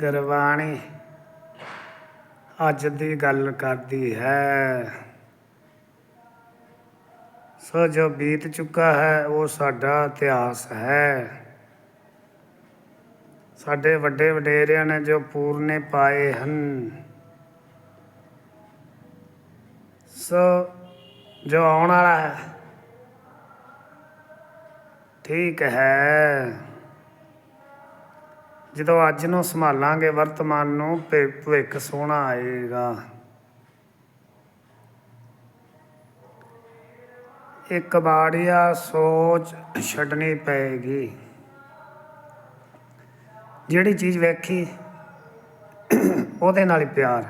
ਗੁਰਬਾਣੀ ਅੱਜ ਦੀ ਗੱਲ ਕਰਦੀ ਹੈ। ਸੋ ਜੋ ਬੀਤ ਚੁੱਕਾ ਹੈ, ਉਹ ਸਾਡਾ ਇਤਿਹਾਸ ਹੈ। ਸਾਡੇ ਵੱਡੇ ਵਡੇਰਿਆਂ ਨੇ ਜੋ ਪੂਰਨੇ ਪਾਏ ਹਨ, ਸੋ ਜੋ ਆਉਣ ਵਾਲਾ ਹੈ, ਠੀਕ ਹੈ। ਜਦੋਂ ਅੱਜ ਨੂੰ ਸੰਭਾਲਾਂਗੇ, ਵਰਤਮਾਨ ਨੂੰ ਭੇ- ਭਵਿੱਖ ਸੋਹਣਾ ਆਏਗਾ। ਇੱਕ ਬਾੜੀਆ ਸੋਚ ਛੱਡਣੀ ਪਏਗੀ। ਜਿਹੜੀ ਚੀਜ਼ ਵੇਖੀ, ਉਹਦੇ ਨਾਲ ਹੀ ਪਿਆਰ।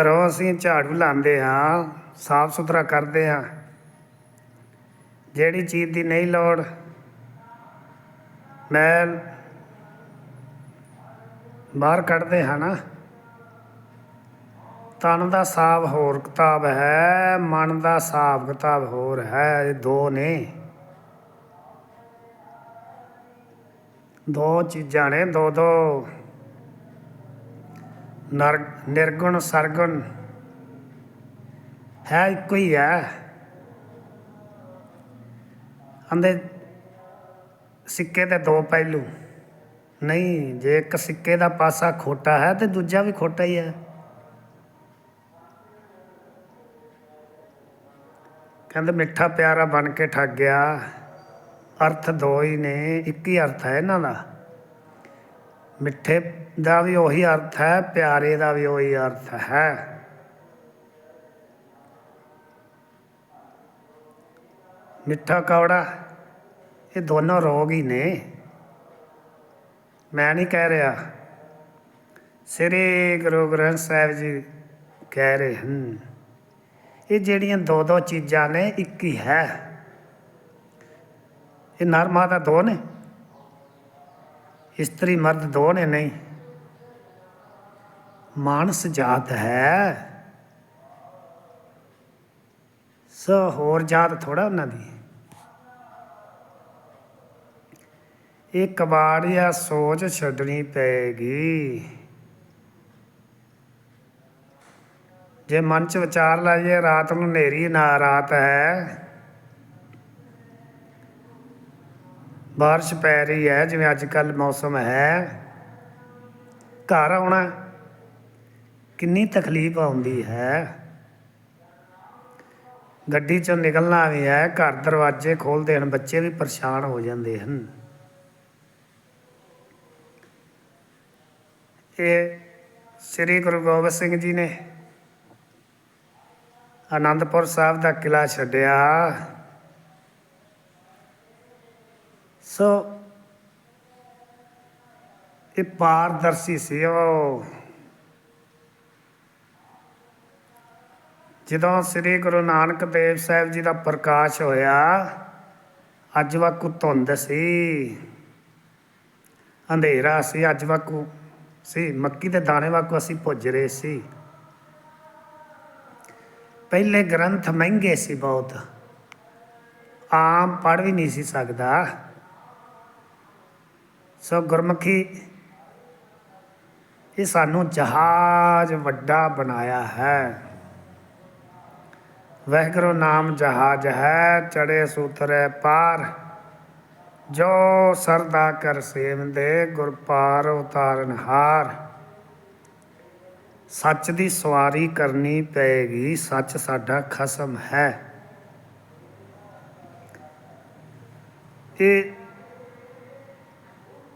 ਘਰੋਂ ਅਸੀਂ ਝਾੜੂ ਲਾਉਂਦੇ ਹਾਂ ਸਾਫ਼ ਸੁਥਰਾ ਕਰਦੇ ਹਾਂ। ਜਿਹੜੀ ਚੀਜ਼ ਦੀ ਨਹੀਂ ਲੋੜ ਮੈਲ ਬਾਹਰ ਕੱਢਦੇ ਹਾਂ ਨਾ। ਤਨ ਦਾ ਸਾਬ ਹੋਰ ਕਿਤਾਬ ਹੈ, ਮਨ ਦਾ ਸਾਬ ਕਿਤਾਬ ਹੋਰ ਹੈ, ਇਹ ਦੋ ਨੇ। ਦੋ ਚੀਜ਼ਾਂ ਨੇ, ਦੋ ਦੋ। ਨਰ, ਨਿਰਗੁਣ, ਸਰਗੁਣ ਹੈ ਇੱਕੋ ਹੀ ਹੈ। ਅੰਦੇ ਸਿੱਕੇ ਦੇ ਦੋ ਪਹਿਲੂ। ਨਹੀਂ, ਜੇ ਇੱਕ ਸਿੱਕੇ ਦਾ ਪਾਸਾ ਖੋਟਾ ਹੈ, ਤੇ ਦੂਜਾ ਵੀ ਖੋਟਾ ਹੀ ਹੈ। ਕਹਿੰਦੇ, ਮਿੱਠਾ ਪਿਆਰਾ ਬਣ ਕੇ ਠੱਗ ਗਿਆ। ਅਰਥ ਦੋ ਹੀ ਨੇ, ਇੱਕ ਹੀ ਅਰਥ ਹੈ ਇਹਨਾਂ ਦਾ। ਮਿੱਠੇ ਦਾ ਵੀ ਉਹੀ ਅਰਥ ਹੈ, ਪਿਆਰੇ ਦਾ ਵੀ ਉਹੀ ਅਰਥ ਹੈ। ਮਿੱਠਾ ਕੌੜਾ। ਇਹ ਦੋਨੋਂ ਰੋਗ ਹੀ ਨੇ। ਮੈਂ ਨਹੀਂ ਕਹਿ ਰਿਹਾ। ਸ੍ਰੀ ਗੁਰੂ ਗ੍ਰੰਥ ਸਾਹਿਬ ਜੀ ਕਹਿ ਰਹੇ ਹਨ। ਇਹ ਜਿਹੜੀਆਂ ਦੋ ਦੋ ਚੀਜ਼ਾਂ ਨੇ, ਇੱਕ ਹੀ ਹੈ। ਇਹ ਨਰ ਮਾਦਾ ਦੋ ਨੇ। ਇਸਤਰੀ ਮਰਦ ਦੋ ਨੇ, ਨਹੀਂ। ਮਾਨਸ ਜਾਤ ਹੈ। ਸੋ ਹੋਰ ਜਾਤ ਥੋੜਾ ਉਹਨਾਂ ਦੀ। ਇਹ ਕਬਾੜੀਆ ਸੋਚ ਛੱਡਣੀ ਪਏਗੀ। ਜੇ ਮਨ ਚ ਵਿਚਾਰ ਲਾਈਏ, ਰਾਤ ਨੂੰ ਹਨੇਰੀ ਨਾ ਰਾਤ ਹੈ। ਬਾਰਿਸ਼ ਪੈ ਰਹੀ ਹੈ, ਜਿਵੇਂ ਅੱਜ ਕੱਲ ਮੌਸਮ ਹੈ। ਘਰ ਆਉਣਾ ਕਿੰਨੀ ਤਕਲੀਫ ਆਉਂਦੀ ਹੈ। ਗੱਡੀ ਚੋਂ ਨਿਕਲਣਾ ਵੀ ਹੈ, ਘਰ ਦਰਵਾਜ਼ੇ ਖੋਲਦੇ ਹਨ, ਬੱਚੇ ਵੀ ਪਰੇਸ਼ਾਨ ਹੋ ਜਾਂਦੇ ਹਨ। ਇਹ ਸ੍ਰੀ ਗੁਰੂ ਗੋਬਿੰਦ ਸਿੰਘ ਜੀ ਨੇ ਆਨੰਦਪੁਰ ਸਾਹਿਬ ਦਾ ਕਿਲਾ ਛੱਡਿਆ। ਸੋ ਇਹ ਪਾਰਦਰਸ਼ੀ ਸੀ ਉਹ। ਜਦੋਂ ਸ੍ਰੀ ਗੁਰੂ ਨਾਨਕ ਦੇਵ ਸਾਹਿਬ ਜੀ ਦਾ ਪ੍ਰਕਾਸ਼ ਹੋਇਆ, ਅੱਜ ਵਾਕੂ ਧੁੰਦ ਸੀ। ਅੰਧੇਰਾ ਸੀ, ਅੱਜ ਵਾਕੂ ਸੀ, ਮੱਕੀ ਦੇ ਦਾਣੇ ਵਾਕੂ ਅਸੀਂ ਭੁੱਜ ਰਹੇ ਸੀ। ਪਹਿਲੇ ਗ੍ਰੰਥ ਮਹਿੰਗੇ ਸੀ ਬਹੁਤ। ਆਮ ਪੜ ਵੀ ਨਹੀਂ ਸੀ ਸਕਦਾ। ਸੋ ਗੁਰਮੁਖੀ, ਇਹ ਸਾਨੂੰ ਜਹਾਜ਼ ਵੱਡਾ ਬਣਾਇਆ ਹੈ। ਵਹਿਗੁਰੂ ਨਾਮ ਜਹਾਜ਼ ਹੈ ਚੜੇ ਸੂਤਰੇ ਪਾਰ। ਜੋ ਸਰਦਾ ਕਰ ਸੇਵੰਦੇ ਗੁਰ ਪਾਰ ਉਤਾਰਨ ਹਾਰ। ਸੱਚ ਦੀ ਸਵਾਰੀ ਕਰਨੀ ਪਏਗੀ, ਸੱਚ ਸਾਡਾ ਖਸਮ ਹੈ। ਇਹ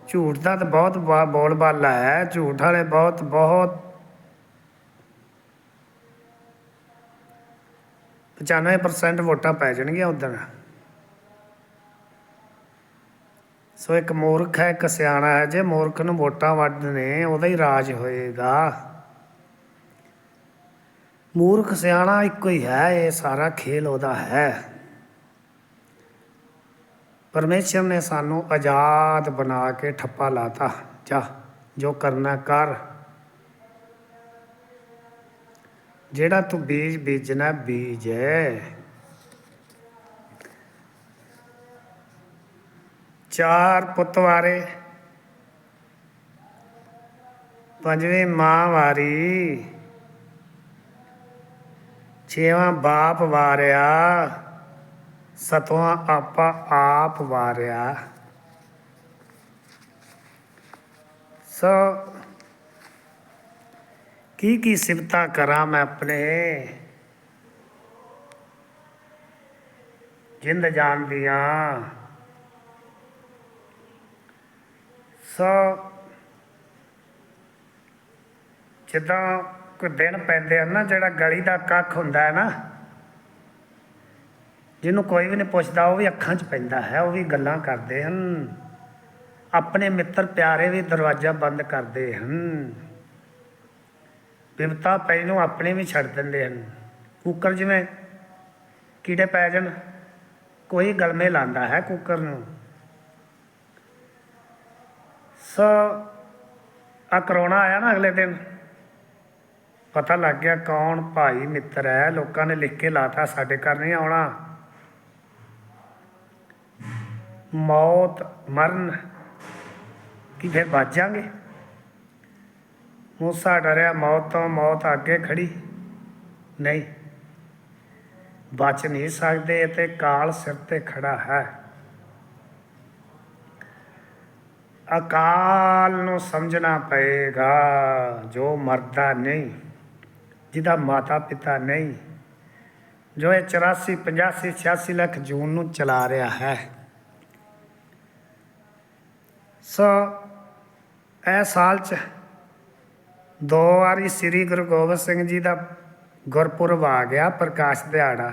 ਝੂਠ ਦਾ ਤਾਂ ਬਹੁਤ ਬੋਲਬਾਲਾ ਹੈ। ਝੂਠ ਵਾਲੇ ਬਹੁਤ ਬਹੁਤ 95% ਵੋਟਾਂ ਪੈ ਜਾਣਗੀਆਂ ਉਦੋਂ ਸੋ ਇੱਕ ਮੂਰਖ ਹੈ, ਇੱਕ ਸਿਆਣਾ ਹੈ, ਜੇ ਮੂਰਖ ਨੂੰ ਵੋਟਾਂ ਵੱਧ ਨੇ ਉਹਦਾ ਹੀ ਰਾਜ ਹੋਏਗਾ। ਮੂਰਖ ਸਿਆਣਾ ਇੱਕੋ ਹੀ ਹੈ, ਇਹ ਸਾਰਾ ਖੇਲ ਉਹਦਾ ਹੈ। ਪਰਮੇਸ਼ਰ ਨੇ ਸਾਨੂੰ ਆਜ਼ਾਦ ਬਣਾ ਕੇ ਠੱਪਾ ਲਾਤਾ। ਜਾ, ਜੋ ਕਰਨਾ ਕਰ। ਜਿਹੜਾ ਤੂੰ ਬੀਜ ਬੀਜਣਾ, ਬੀਜ। ਹੈ ਚਾਰ ਪੁੱਤ ਵਾਰੇ ਪੰਜਵੀਂ ਮਾਂ ਵਾਰੀ ਛੇਵਾਂ ਬਾਪ ਵਾਰਿਆ। ਸਤਵਾਂ ਆਪਾ ਆਪ ਵਾਰਿਆ। ਸੋ ਕੀ ਕੀ ਸਿਫਤਾਂ ਕਰਾਂ ਮੈਂ ਆਪਣੇ? ਜਿੰਦ ਜਾਨ ਦੀਆਂ ਸੋ ਜਿੱਦਾਂ ਕੋਈ ਦਿਨ ਪੈਂਦੇ ਹਨ ਨਾ, ਜਿਹੜਾ ਗਲੀ ਦਾ ਕੱਖ ਹੁੰਦਾ ਹੈ ਨਾ, ਜਿਹਨੂੰ ਕੋਈ ਵੀ ਨਹੀਂ ਪੁੱਛਦਾ, ਉਹ ਵੀ ਅੱਖਾਂ 'ਚ ਪੈਂਦਾ ਹੈ, ਉਹ ਵੀ ਗੱਲਾਂ ਕਰਦੇ ਹਨ। ਆਪਣੇ ਮਿੱਤਰ ਪਿਆਰੇ ਵੀ ਦਰਵਾਜ਼ਾ ਬੰਦ ਕਰਦੇ ਹਨ। ਬਿਪਤਾ ਪੈ ਨੂੰ ਆਪਣੇ ਵੀ ਛੱਡ ਦਿੰਦੇ ਹਨ। ਕੁੱਕਰ ਜਿਵੇਂ ਕੀੜੇ ਪੈ ਜਾਣ, ਕੋਈ ਗਲਮੇ ਲਾਂਦਾ ਹੈ ਕੁੱਕਰ ਨੂੰ। ਸੋ ਆ ਕਰੋਨਾ ਆਇਆ ਨਾ ਅਗਲੇ ਦਿਨ। ਪਤਾ ਲੱਗ ਗਿਆ ਕੌਣ ਭਾਈ ਮਿੱਤਰ ਹੈ, ਲੋਕਾਂ ਨੇ ਲਿਖ ਕੇ ਲਾਤਾ ਸਾਡੇ ਘਰ ਨਹੀਂ ਆਉਣਾ। ਮੌਤ ਮਰਨ ਕੀ ਫਿਰ ਬਚ ਜਾਾਂਗੇ? ਮੂਸਾ ਡਰਿਆ, ਮੌਤ ਤੋਂ ਮੌਤ ਅੱਗੇ ਖੜੀ। ਨਹੀਂ, ਬਚ ਨਹੀਂ ਸਕਦੇ ਤੇ ਕਾਲ ਸਿਰ ਤੇ ਖੜਾ ਹੈ। ਅਕਾਲ ਨੂੰ ਸਮਝਣਾ ਪਏਗਾ, ਜੋ ਮਰਦਾ ਨਹੀਂ, ਜਿਹਦਾ ਮਾਤਾ ਪਿਤਾ ਨਹੀਂ, ਜੋ ਇਹ 84 85 86 ਲੱਖ ਜੂਨ ਨੂੰ ਚਲਾ ਰਿਹਾ ਹੈ। ਸੋ ਇਹ ਸਾਲ ਚ ਦੋ ਵਾਰੀ ਸ੍ਰੀ ਗੁਰੂ ਗੋਬਿੰਦ ਸਿੰਘ ਜੀ ਦਾ ਗੁਰਪੁਰਬ ਆ ਗਿਆ, ਪ੍ਰਕਾਸ਼ ਦਿਹਾੜਾ।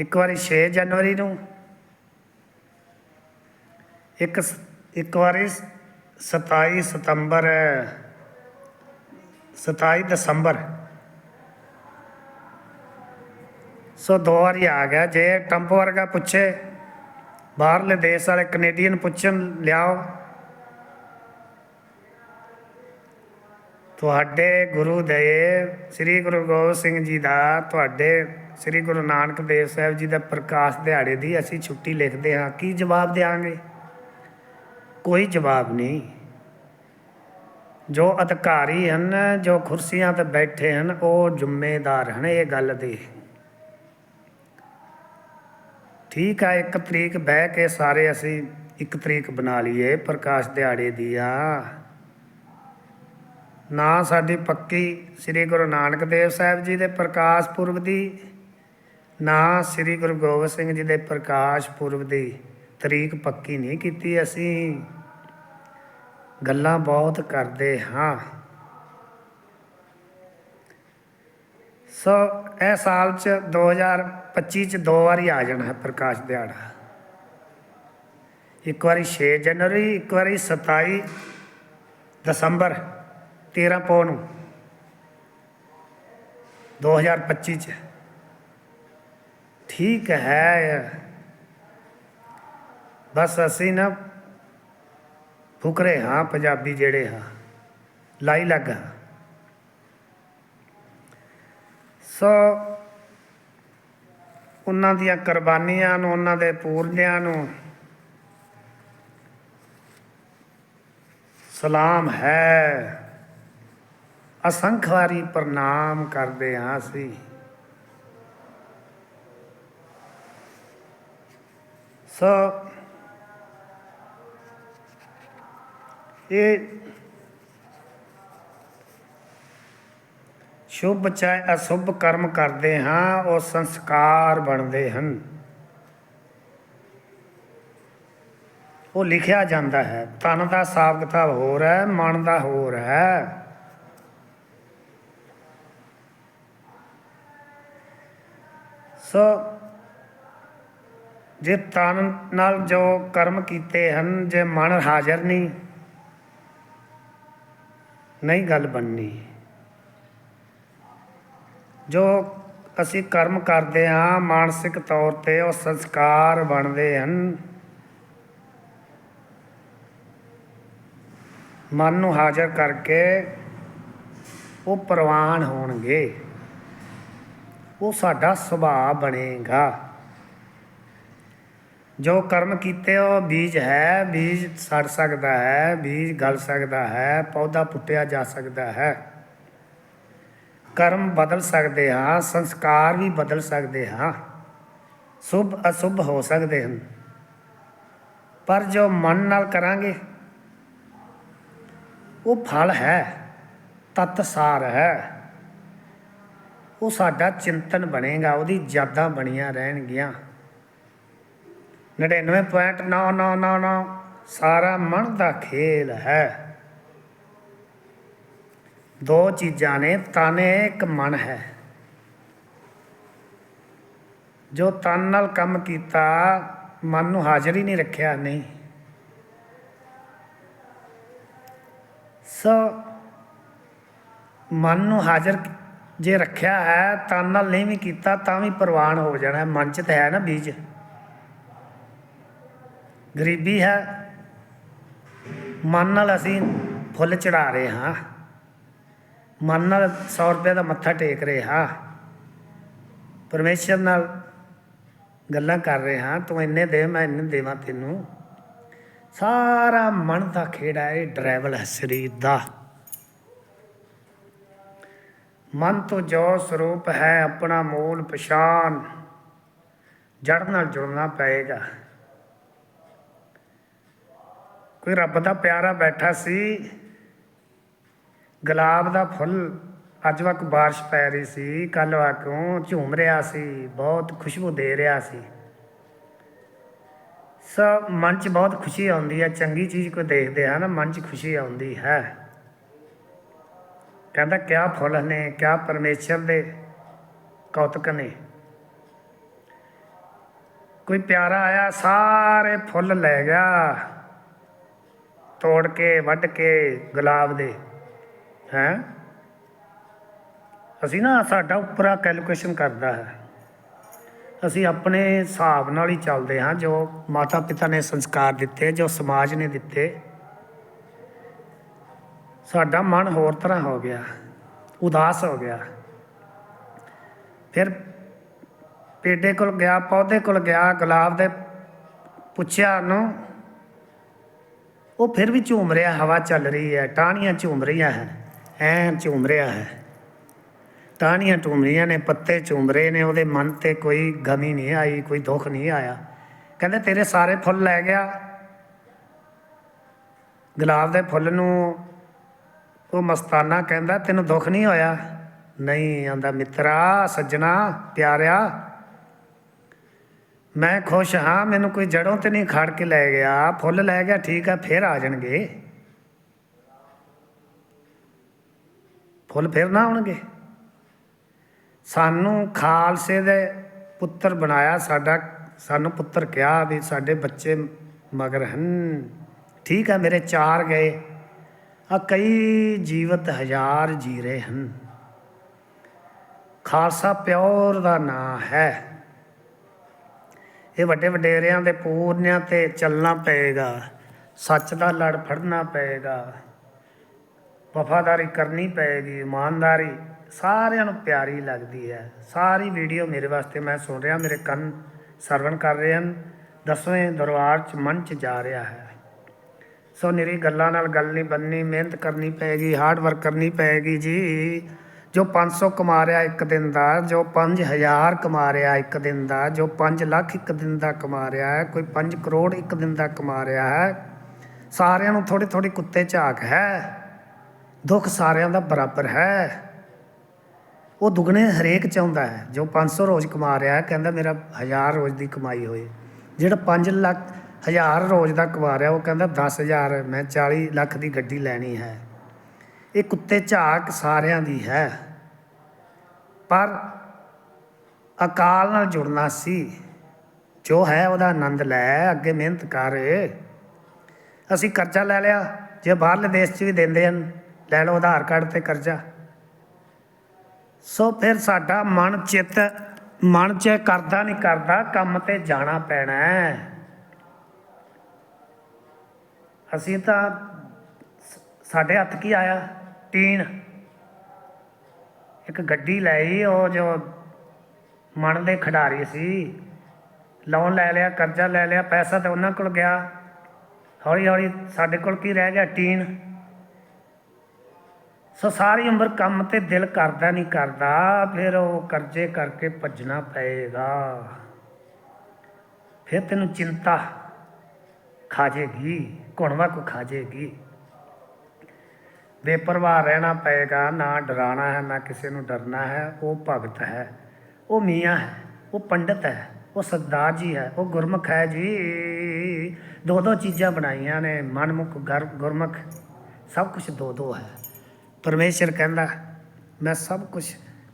ਇੱਕ ਵਾਰੀ 6 ਜਨਵਰੀ ਨੂੰ ਇੱਕ ਸ- ਇੱਕ ਵਾਰੀ 27 ਸਤੰਬਰ 27 ਦਸੰਬਰ। ਸੋ ਦੋ ਵਾਰੀ ਆ ਗਿਆ। ਜੇ ਟੰਪ ਵਰਗਾ ਪੁੱਛੇ, ਬਾਹਰਲੇ ਦੇਸ਼ ਵਾਲੇ ਕੈਨੇਡੀਅਨ ਪੁੱਛਣ, ਲਿਆਓ। ਤੁਹਾਡੇ ਗੁਰੂ ਦੇ, ਸ੍ਰੀ ਗੁਰੂ ਗੋਬਿੰਦ ਸਿੰਘ ਜੀ ਦਾ, ਤੁਹਾਡੇ ਸ੍ਰੀ ਗੁਰੂ ਨਾਨਕ ਦੇਵ ਸਾਹਿਬ ਜੀ ਦਾ ਪ੍ਰਕਾਸ਼ ਦਿਹਾੜੇ ਦੀ ਅਸੀਂ ਛੁੱਟੀ ਲਿਖਦੇ ਹਾਂ। ਕੀ ਜਵਾਬ ਦੇਾਂਗੇ ਕੋਈ ਜਵਾਬ ਨਹੀਂ। ਜੋ ਅਧਿਕਾਰੀ ਹਨ, ਜੋ ਕੁਰਸੀਆਂ ਤੇ ਬੈਠੇ ਹਨ, ਉਹ ਜ਼ਿੰਮੇਦਾਰ ਹਨ ਇਹ ਗੱਲ ਦੇ। ਠੀਕ ਆ, ਇੱਕ ਤਰੀਕ ਬਹਿ ਕੇ ਸਾਰੇ ਅਸੀਂ ਇੱਕ ਤਰੀਕ ਬਣਾ ਲਈਏ ਪ੍ਰਕਾਸ਼ ਦਿਹਾੜੇ ਦੀ ਆ ਨਾ ਸਾਡੀ ਪੱਕੀ ਸ੍ਰੀ ਗੁਰੂ ਨਾਨਕ ਦੇਵ ਸਾਹਿਬ ਜੀ ਦੇ ਪ੍ਰਕਾਸ਼ ਪੁਰਬ ਦੀ, ਨਾ ਸ੍ਰੀ ਗੁਰੂ ਗੋਬਿੰਦ ਸਿੰਘ ਜੀ ਦੇ ਪ੍ਰਕਾਸ਼ ਪੁਰਬ ਦੀ ਤਰੀਕ ਪੱਕੀ ਨਹੀਂ ਕੀਤੀ ਅਸੀਂ। ਗੱਲਾਂ ਬਹੁਤ ਕਰਦੇ ਹਾਂ। ਸੋ ਇਹ ਸਾਲ ਚ 2025 ਚ ਦੋ ਵਾਰੀ ਆ ਜਾਣਾ ਹੈ ਪ੍ਰਕਾਸ਼ ਦਿਹਾੜਾ। ਇੱਕ ਵਾਰੀ 6 ਜਨਵਰੀ, ਇੱਕ ਵਾਰੀ 27 ਦਸੰਬਰ 13 ਪੋ ਨੂੰ 2025 ਚ। ਠੀਕ ਹੈ। ਬਸ ਅਸੀਂ ਨਾ ਫੁਕਰੇ ਹਾਂ ਪੰਜਾਬੀ ਜਿਹੜੇ ਹਾਂ। ਲਾਈ ਲੱਗਾ ਸੋ ਉਹਨਾਂ ਦੀਆਂ ਕੁਰਬਾਨੀਆਂ ਨੂੰ, ਉਹਨਾਂ ਦੇ ਪੂਰਨਿਆਂ ਨੂੰ ਸਲਾਮ ਹੈ। ਅਸੰਖ ਵਾਰੀ ਪ੍ਰਣਾਮ ਕਰਦੇ ਹਾਂ ਅਸੀਂ। ਸੋ ਇਹ ਸ਼ੁਭ ਚਾਹੇ ਅਸ਼ੁਭ ਕਰਮ ਕਰਦੇ ਹਾਂ, ਉਹ ਸੰਸਕਾਰ ਬਣਦੇ ਹਨ। ਉਹ ਲਿਖਿਆ ਜਾਂਦਾ ਹੈ ਤਨ ਦਾ ਹਿਸਾਬ ਕਿਤਾਬ ਹੋਰ ਹੈ, ਮਨ ਦਾ ਹੋਰ ਹੈ। ਸੋ ਜੇ ਤਨ ਨਾਲ ਜੋ ਕਰਮ ਕੀਤੇ ਹਨ, ਜੇ ਮਨ ਹਾਜ਼ਰ ਨਹੀਂ ਨਹੀਂ ਗੱਲ ਬਣਨੀ। ਜੋ ਅਸੀਂ ਕਰਮ ਕਰਦੇ ਹਾਂ, ਮਾਨਸਿਕ ਤੌਰ ਤੇ ਉਹ ਸੰਸਕਾਰ ਬਣਦੇ ਹਨ। ਮਨ ਨੂੰ ਹਾਜ਼ਰ ਕਰਕੇ ਉਹ ਪ੍ਰਵਾਨ ਹੋਣਗੇ। ਉਹ ਸਾਡਾ ਸੁਭਾਅ ਬਣੇਗਾ। ਜੋ ਕਰਮ ਕੀਤੇ ਉਹ ਬੀਜ ਹੈ, ਬੀਜ ਸੜ ਸਕਦਾ ਹੈ, ਬੀਜ ਗਲ ਸਕਦਾ ਹੈ, ਪੌਦਾ ਪੁੱਟਿਆ ਜਾ ਸਕਦਾ ਹੈ। ਕਰਮ ਬਦਲ ਸਕਦੇ ਹਾਂ, ਸੰਸਕਾਰ ਵੀ ਬਦਲ ਸਕਦੇ ਹਾਂ। ਸੁਭ ਅਸੁਭ ਹੋ ਸਕਦੇ ਹਨ। ਪਰ ਜੋ ਮਨ ਨਾਲ ਕਰਾਂਗੇ, ਉਹ ਫਲ ਹੈ ਤਤ ਸਾਰ ਹੈ। ਉਹ ਸਾਡਾ ਚਿੰਤਨ ਬਣੇਗਾ, ਉਹਦੀ ਯਾਦਾਂ ਬਣੀਆਂ ਰਹਿਣਗੀਆਂ। 99.999 ਸਾਰਾ ਮਨ ਦਾ ਖੇਲ ਹੈ। ਦੋ ਚੀਜ਼ਾਂ ਨੇ ਤਨ ਇੱਕ ਮਨ ਹੈ। ਜੋ ਤਨ ਨਾਲ ਕੰਮ ਕੀਤਾ, ਮਨ ਨੂੰ ਹਾਜ਼ਰ ਹੀ ਨਹੀਂ ਰੱਖਿਆ, ਨਹੀਂ। ਸੋ ਮਨ ਨੂੰ ਹਾਜ਼ਰ ਜੇ ਰੱਖਿਆ ਹੈ, ਤਨ ਨਾਲ ਨਹੀਂ ਵੀ ਕੀਤਾ, ਤਾਂ ਵੀ ਪ੍ਰਵਾਨ ਹੋ ਜਾਣਾ ਮਨ ਚ ਤਾਂ ਹੈ ਨਾ ਬੀਜ। ਗਰੀਬੀ ਹੈ। ਮਨ ਨਾਲ ਅਸੀਂ ਫੁੱਲ ਚੜਾ ਰਹੇ ਹਾਂ। ਮਨ ਨਾਲ 100 ਰੁਪਏ ਦਾ ਮੱਥਾ ਟੇਕ ਰਹੇ ਹਾਂ। ਪਰਮੇਸ਼ਰ ਨਾਲ ਗੱਲਾਂ ਕਰ ਰਹੇ ਹਾਂ। ਤੂੰ ਇੰਨੇ ਦੇ, ਮੈਂ ਇੰਨੇ ਦੇਵਾਂ ਤੈਨੂੰ। ਸਾਰਾ ਮਨ ਦਾ ਖੇੜਾ ਹੈ ਡਰਾਈਵਲ ਹੈ ਸਰੀਰ ਦਾ। ਮਨ ਤੋਂ ਜੋ ਸਰੂਪ ਹੈ, ਆਪਣਾ ਮੂਲ ਪਛਾਣ ਜੜ ਨਾਲ ਜੁੜਨਾ ਪਏਗਾ। ਕੋਈ ਰੱਬ ਦਾ ਪਿਆਰਾ ਬੈਠਾ ਸੀ, ਗੁਲਾਬ ਦਾ ਫੁੱਲ, ਅੱਜ ਵਕ ਬਾਰਿਸ਼ ਪੈ ਰਹੀ ਸੀ ਕੱਲ ਵਾਕੋਂ ਝੂਮ ਰਿਹਾ ਸੀ, ਬਹੁਤ ਖੁਸ਼ਬੂ ਦੇ ਰਿਹਾ ਸੀ। ਸੋ ਮਨ 'ਚ ਬਹੁਤ ਖੁਸ਼ੀ ਆਉਂਦੀ ਹੈ, ਚੰਗੀ ਚੀਜ਼ ਕੋਈ ਦੇਖਦੇ ਆ ਨਾ, ਮਨ 'ਚ ਖੁਸ਼ੀ ਆਉਂਦੀ ਹੈ। ਕਹਿੰਦਾ, ਕਿਆ ਫੁੱਲ ਨੇ, ਕਿਆ ਪਰਮੇਸ਼ਰ ਦੇ ਕੌਤਕ ਨੇ। ਕੋਈ ਪਿਆਰਾ ਆਇਆ, ਸਾਰੇ ਫੁੱਲ ਲੈ ਗਿਆ। ਤੋੜ ਕੇ, ਵੱਢ ਕੇ ਗੁਲਾਬ ਦੇ, ਹੈ? ਅਸੀਂ ਨਾ ਸਾਡਾ ਉੱਪਰਾ ਕੈਲਕੂਲੇਸ਼ਨ ਕਰਦਾ ਹੈ। ਅਸੀਂ ਆਪਣੇ ਹਿਸਾਬ ਨਾਲ ਹੀ ਚੱਲਦੇ ਹਾਂ, ਜੋ ਮਾਤਾ ਪਿਤਾ ਨੇ ਸੰਸਕਾਰ ਦਿੱਤੇ, ਜੋ ਸਮਾਜ ਨੇ ਦਿੱਤੇ। ਸਾਡਾ ਮਨ ਹੋਰ ਤਰ੍ਹਾਂ ਹੋ ਗਿਆ, ਉਦਾਸ ਹੋ ਗਿਆ। ਫਿਰ ਪੇਡੇ ਕੋਲ ਗਿਆ, ਪੌਦੇ ਕੋਲ ਗਿਆ, ਗੁਲਾਬ ਦੇ ਪੁੱਛਿਆ ਉਹਨੂੰ ਉਹ ਫਿਰ ਵੀ ਝੂਮ ਰਿਹਾ, ਹਵਾ ਚੱਲ ਰਹੀ ਹੈ, ਟਾਹਣੀਆਂ ਝੂਮ ਰਹੀਆਂ ਹੈ ਐਂ ਝੂਮ ਰਿਹਾ ਹੈ। ਟਾਹਣੀਆਂ ਝੂਮ ਰਹੀਆਂ ਨੇ, ਪੱਤੇ ਝੂਮ ਰਹੇ ਨੇ, ਉਹਦੇ ਮਨ ਤੇ ਕੋਈ ਗਮੀ ਨਹੀਂ ਆਈ, ਕੋਈ ਦੁੱਖ ਨਹੀਂ ਆਇਆ। ਕਹਿੰਦੇ, ਤੇਰੇ ਸਾਰੇ ਫੁੱਲ ਲੈ ਗਿਆ। ਗੁਲਾਬ ਦੇ ਫੁੱਲ ਨੂੰ ਉਹ ਮਸਤਾਨਾ ਕਹਿੰਦਾ, ਤੈਨੂੰ ਦੁੱਖ ਨਹੀਂ ਹੋਇਆ? ਨਹੀਂ, ਆਂਦਾ, ਮਿੱਤਰਾ, ਸੱਜਣਾ, ਪਿਆਰਿਆ ਮੈਂ ਖੁਸ਼ ਹਾਂ, ਮੈਨੂੰ ਕੋਈ ਜੜੋਂ ਤੇ ਨਹੀਂ ਖੜ ਕੇ ਲੈ ਗਿਆ। ਫੁੱਲ ਲੈ ਗਿਆ, ਠੀਕ ਆ, ਫੇਰ ਆ ਜਾਣਗੇ। ਫੁੱਲ ਫੇਰ ਨਾ ਆਉਣਗੇ। ਸਾਨੂੰ ਖਾਲਸੇ ਦੇ ਪੁੱਤਰ ਬਣਾਇਆ ਸਾਡਾ, ਸਾਨੂੰ ਪੁੱਤਰ ਕਿਹਾ ਵੀ ਸਾਡੇ ਬੱਚੇ ਮਗਰ ਹਨ। ਠੀਕ ਹੈ ਮੇਰੇ ਚਾਰ ਗਏ। ਆ ਕਈ ਜੀਵਤ ਹਜ਼ਾਰ ਜੀਰੇ ਹਨ। ਖਾਲਸਾ ਪਿਓਰ ਦਾ ਨਾਂ ਹੈ। ਇਹ ਵੱਡੇ ਵਡੇਰਿਆਂ ਦੇ ਪੂਰਨਿਆਂ ਤੇ ਚੱਲਣਾ ਪਏਗਾ। ਸੱਚ ਦਾ ਲੜ ਫੜਨਾ ਪਏਗਾ। ਵਫਾਦਾਰੀ ਕਰਨੀ ਪਏਗੀ, ਇਮਾਨਦਾਰੀ। ਸਾਰਿਆਂ ਨੂੰ ਪਿਆਰੀ ਲੱਗਦੀ ਹੈ। ਸਾਰੀ ਵੀਡੀਓ ਮੇਰੇ ਵਾਸਤੇ ਮੈਂ ਸੁਣ ਰਿਹਾ, ਮੇਰੇ ਕੰਨ ਸਰਵਣ ਕਰ ਰਹੇ ਹਨ। ਦਸਵੇਂ ਦਰਬਾਰ ਚ ਮਨ ਚ ਜਾ ਰਿਹਾ ਹੈ। ਸੋ ਨਿਰੀ ਗੱਲਾਂ ਨਾਲ ਗੱਲ ਨਹੀਂ ਬੰਨੀ ਮਿਹਨਤ ਕਰਨੀ ਪਏਗੀ ਹਾਰਡ ਵਰਕ ਕਰਨੀ ਪਏਗੀ ਜੀ। ਜੋ 500 ਕਮਾ ਰਿਹਾ ਇੱਕ ਦਿਨ ਦਾ, ਜੋ 5000 ਕਮਾ ਰਿਹਾ ਇੱਕ ਦਿਨ ਦਾ, ਜੋ 5 ਲੱਖ ਇੱਕ ਦਿਨ ਦਾ ਕਮਾ ਰਿਹਾ ਹੈ, ਕੋਈ 5 ਕਰੋੜ ਇੱਕ ਦਿਨ ਦਾ ਕਮਾ ਰਿਹਾ ਹੈ, ਸਾਰਿਆਂ ਨੂੰ ਥੋੜੀ ਥੋੜੀ ਕੁੱਤੇ ਝਾਕ ਹੈ, ਦੁੱਖ ਸਾਰਿਆਂ ਦਾ ਬਰਾਬਰ ਹੈ। ਉਹ ਦੁੱਗਣੇ ਹਰੇਕ ਚਾਹੁੰਦਾ ਹੈ, ਜੋ 500 ਰੋਜ਼ ਕਮਾ ਰਿਹਾ ਹੈ, ਕਹਿੰਦਾ ਮੇਰਾ 1000 ਰੋਜ਼ ਦੀ ਕਮਾਈ ਹੋਏ ਜਿਹੜਾ 5 ਲੱਖ, ਹਜ਼ਾਰ ਰੋਜ਼ ਦਾ ਕਮਾ ਰਿਹਾ ਉਹ ਕਹਿੰਦਾ 10000 ਮੈਂ 40 ਲੱਖ ਦੀ ਗੱਡੀ ਲੈਣੀ ਹੈ। ਇਹ ਕੁੱਤੇ ਝਾਕ ਸਾਰਿਆਂ ਦੀ ਹੈ। ਪਰ ਅਕਾਲ ਨਾਲ ਜੁੜਨਾ ਸੀ। ਜੋ ਹੈ ਉਹਦਾ ਆਨੰਦ ਲੈ, ਅੱਗੇ ਮਿਹਨਤ ਕਰ। ਅਸੀਂ ਕਰਜ਼ਾ ਲੈ ਲਿਆ। ਜੇ ਬਾਹਰਲੇ ਦੇਸ਼ 'ਚ ਵੀ ਦਿੰਦੇ ਹਨ, ਲੈ ਲਓ ਆਧਾਰ ਕਾਰਡ ਤੇ ਕਰਜ਼ਾ। ਸੋ ਫਿਰ ਸਾਡਾ ਮਨ ਚਿੱਤ, ਮਨ 'ਚ ਕਰਦਾ ਨਹੀਂ ਕਰਦਾ, ਕੰਮ ਤੇ ਜਾਣਾ ਪੈਣਾ ਅਸੀਂ ਤਾਂ ਸਾਡੇ ਹੱਥ ਕੀ ਆਇਆ? ਟੀਨ ਇੱਕ ਗੱਡੀ ਲਈ, ਉਹ ਜੋ ਮਨ ਦੇ ਖਿਡਾਰੀ ਸੀ। ਲੋਨ ਲੈ ਲਿਆ, ਕਰਜ਼ਾ ਲੈ ਲਿਆ, ਪੈਸਾ ਤਾਂ ਉਹਨਾਂ ਕੋਲ ਗਿਆ। ਹੌਲੀ ਹੌਲੀ ਸਾਡੇ ਕੋਲ ਕੀ ਰਹਿ ਗਿਆ? ਟੀਨ ਸੋ ਸਾਰੀ ਉਮਰ ਕੰਮ ਤੇ ਦਿਲ ਕਰਦਾ ਨਹੀਂ ਕਰਦਾ, ਫਿਰ ਉਹ ਕਰਜ਼ੇ ਕਰਕੇ ਭੱਜਣਾ ਪਏਗਾ। ਫਿਰ ਤੈਨੂੰ ਚਿੰਤਾ ਖਾ ਜੇਗੀ ਘੁਣਵਾ ਕੋ ਖਾ ਜੇਗੀ ਬੇਪਰਵਾਹ ਰਹਿਣਾ ਪਏਗਾ, ਨਾ ਡਰਾਣਾ ਹੈ, ਨਾ ਕਿਸੇ ਨੂੰ ਡਰਨਾ ਹੈ, ਉਹ ਭਗਤ ਹੈ। ਉਹ ਮੀਆਂ ਹੈ, ਉਹ ਪੰਡਤ ਹੈ, ਉਹ ਸਰਦਾਰ ਜੀ ਹੈ, ਉਹ ਗੁਰਮੁਖ ਹੈ ਜੀ। ਦੋ ਦੋ ਚੀਜ਼ਾਂ ਬਣਾਈਆਂ ਨੇ, ਮਨਮੁਖ, ਗਰ, ਗੁਰਮੁਖ, ਸਭ ਕੁਝ ਦੋ ਦੋ ਹੈ। ਪਰਮੇਸ਼ਰ ਕਹਿੰਦਾ, ਮੈਂ ਸਭ ਕੁਝ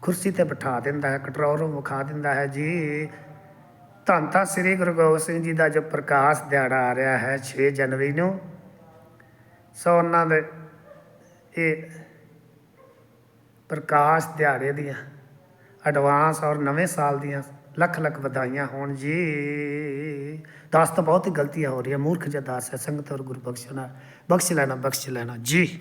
ਕੁਰਸੀ ਤੇ ਬਿਠਾ ਦਿੰਦਾ ਹੈ ਕਟੋਰੋਂ ਵਿਖਾ ਦਿੰਦਾ ਹੈ ਜੀ। ਧੰਨ ਧੰਨ ਸ੍ਰੀ ਗੁਰੂ ਗੋਬਿੰਦ ਸਿੰਘ ਜੀ ਦਾ ਜੋ ਪ੍ਰਕਾਸ਼ ਦਿਹਾੜਾ ਆ ਰਿਹਾ ਹੈ 6 ਜਨਵਰੀ ਨੂੰ, ਸੋ ਉਹਨਾਂ ਦੇ ਇਹ ਪ੍ਰਕਾਸ਼ ਦਿਹਾੜੇ ਦੀਆਂ ਐਡਵਾਂਸ ਔਰ ਨਵੇਂ ਸਾਲ ਦੀਆਂ ਲੱਖ ਲੱਖ ਵਧਾਈਆਂ ਹੋਣ ਜੀ। ਦਸ ਤਾਂ ਬਹੁਤ ਹੀ ਗਲਤੀਆਂ ਹੋ ਰਹੀਆਂ, ਮੂਰਖ ਜਿਹਾ ਦਾਸ ਹੈ, ਸੰਗਤ ਔਰ ਗੁਰੂ ਬਖਸ਼ਣਾ ਬਖਸ਼ ਲੈਣਾ ਬਖਸ਼ ਲੈਣਾ, ਜੀ।